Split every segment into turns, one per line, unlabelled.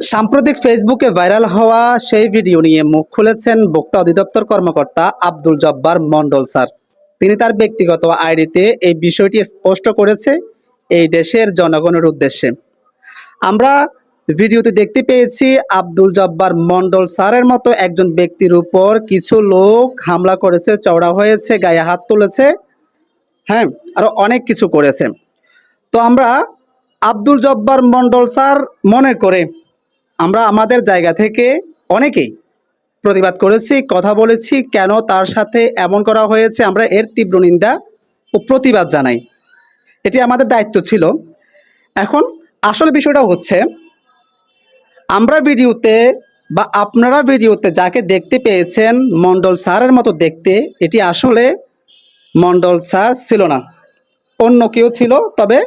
সাম্প্রতিক ফেসবুকে ভাইরাল হওয়া সেই ভিডিও নিয়ে মুখ খুলেছেন ভোক্তা অধিদপ্তর কর্মকর্তা আব্দুল জব্বার মন্ডল স্যার। তিনি তার ব্যক্তিগত আইডিতে এই বিষয়টি স্পষ্ট করেছে এই দেশের জনগণের উদ্দেশ্যে। আমরা ভিডিওতে দেখতে পেয়েছি আব্দুল জব্বার মন্ডল স্যারের মতো একজন ব্যক্তির উপর কিছু লোক হামলা করেছে, চওড়া হয়েছে, গায়ে হাত তুলেছে হ্যাঁ আরও অনেক কিছু করেছে। তো আমরা আব্দুল জব্বার মন্ডল স্যার মনে করে আমরা আমাদের জায়গা থেকে অনেকেই প্রতিবাদ করেছি, কথা বলেছি, কেন তার সাথে এমন করা হয়েছে, আমরা এর তীব্র নিন্দা ও প্রতিবাদ জানাই। এটি আমাদের দায়িত্ব ছিল। এখন আসল বিষয়টা হচ্ছে, আমরা ভিডিওতে বা আপনারা ভিডিওতে যাকে দেখতে পেয়েছেন মন্ডল স্যারের মতো দেখতে, এটি আসলে মন্ডল স্যার ছিল না। অন্য কেউ ছিল, তবে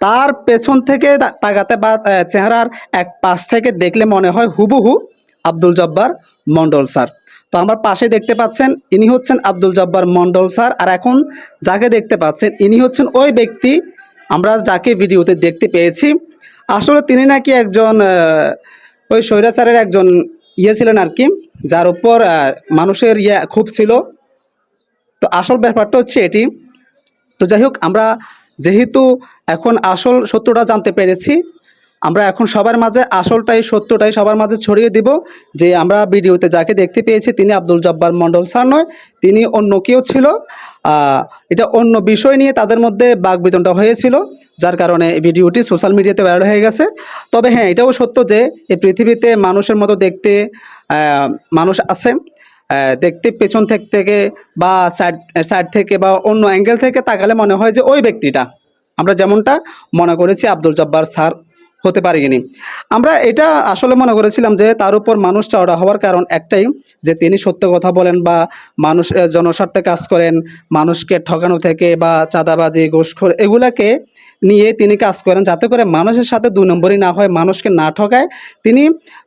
তার পেছন থেকে তা- তাকাতে বা চেহারার এক পাশ থেকে দেখলে মনে হয় হুবহু আব্দুল জব্বার মন্ডল স্যার। তো আমার পাশে দেখতে পাচ্ছেন, ইনি হচ্ছেন আব্দুল জব্বার মন্ডল স্যার। আর এখন যাকে দেখতে পাচ্ছেন, ইনি হচ্ছেন ওই ব্যক্তি আমরা যাকে ভিডিওতে দেখতে পেয়েছি। আসলে তিনি নাকি একজন ওই স্যারের একজন ইয়ে ছিলেন আর কি, যার উপর মানুষের ইয়ে খুব ছিল। তো আসল ব্যাপারটা হচ্ছে এটি। তো যাই হোক, আমরা যেহেতু এখন আসল সত্যটা জানতে পেরেছি, আমরা এখন সবার মাঝে আসলটাই, সত্যটাই সবার মাঝে ছড়িয়ে দিব। যে আমরা ভিডিওতে যাকে দেখতে পেয়েছি, তিনি আব্দুল জব্বার মন্ডল স্যার নয়, তিনি অন্য কেউ ছিল। এটা অন্য বিষয় নিয়ে তাদের মধ্যে বাগবিতণ্ডা হয়েছিল, যার কারণে এই ভিডিওটি সোশ্যাল মিডিয়াতে ভাইরাল হয়ে গেছে। তবে হ্যাঁ এটাও সত্য যে এই পৃথিবীতে মানুষের মতো দেখতে মানুষ আছে। দেখতে পেছন থেকে থেকে বা সাইড সাইড থেকে বা অন্য অ্যাঙ্গেল থেকে তাকালে মনে হয় যে ওই ব্যক্তিটা। আমরা যেমনটা মনে করেছি আব্দুল জব্বার স্যার হতে পারিনি আমরা এটা আসলে মনে করেছিলাম যে তার উপর মানুষ চওড়া হওয়ার কারণ একটাই, যে তিনি সত্য কথা বলেন বা মানুষ জনস্বার্থে কাজ করেন, মানুষকে ঠকানো থেকে বা চাঁদাবাজি, ঘুষখোর এগুলাকে নিয়ে তিনি কাজ করেন যাতে করে মানুষের সাথে দু নম্বরই না হয়, মানুষকে না ঠকায়। তিনি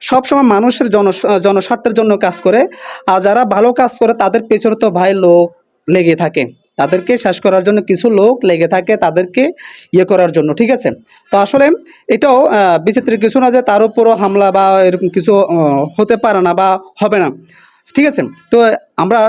সবসময় মানুষের জন জনস্বার্থের জন্য কাজ করে, আর যারা ভালো কাজ করে তাদের পেছনে তো ভাই লোক লেগে থাকে। তাদেরকে শেষ করার জন্য কিছু লোক লেগে থাকে তাদেরকে ইয়ে করার জন্য, ঠিক আছে? তো আসলে এটাও বিচিত্র কিছু না যে তার উপরও হামলা বা এরকম কিছু হতে পারে না বা হবে না, ঠিক আছে? তো আমরা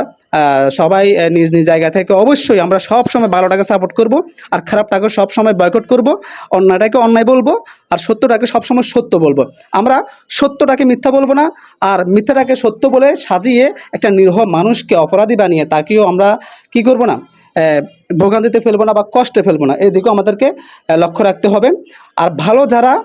সবাই নিজ নিজ জায়গা থেকে অবশ্যই আমরা সব সময় ভালোটাকে সাপোর্ট করব আর খারাপটাকে সব সময় বয়কট করব, অন্যায়টাকে অন্যায় বলব আর সত্যটাকে সবসময় সত্য বলব। আমরা সত্যটাকে মিথ্যা বলব না আর মিথ্যাটাকে সত্য বলে সাজিয়ে একটা নিরহ মানুষকে অপরাধী বানিয়ে তাকেও আমরা কি করব না? ভোগান্তিতে ফেলব না বা কষ্টে ফেলব না। এদিকেও আমাদেরকে লক্ষ্য রাখতে হবে। আর ভালো যারা,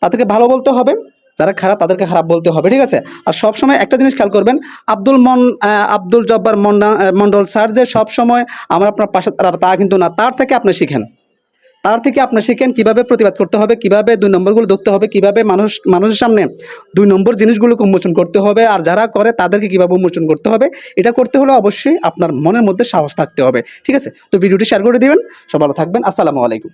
তাদেরকে ভালো বলতে হবে। যারা খারাপ, তাদেরকে খারাপ বলতে হবে, ঠিক আছে? আর সবসময় একটা জিনিস খেয়াল করবেন, আব্দুল মন আব্দুল জব্বার মন্ডা- মন্ডল স্যার যে সবসময় আমার আপনার পাশে তারা তা কিন্তু না, তার থেকে আপনি শিখেন। তার থেকে আপনি শিখেন কীভাবে প্রতিবাদ করতে হবে, কীভাবে দুই নম্বরগুলো ধরতে হবে, কীভাবে মানুষ, মানুষের সামনে দুই নম্বর জিনিসগুলোকে উন্মোচন করতে হবে আর যারা করে তাদেরকে কীভাবে উন্মোচন করতে হবে, এটা করতে হলে অবশ্যই আপনার মনের মধ্যে সাহস থাকতে হবে, ঠিক আছে? তো ভিডিওটি শেয়ার করে দেবেন সব ভালো থাকবেন, আসসালামু আলাইকুম।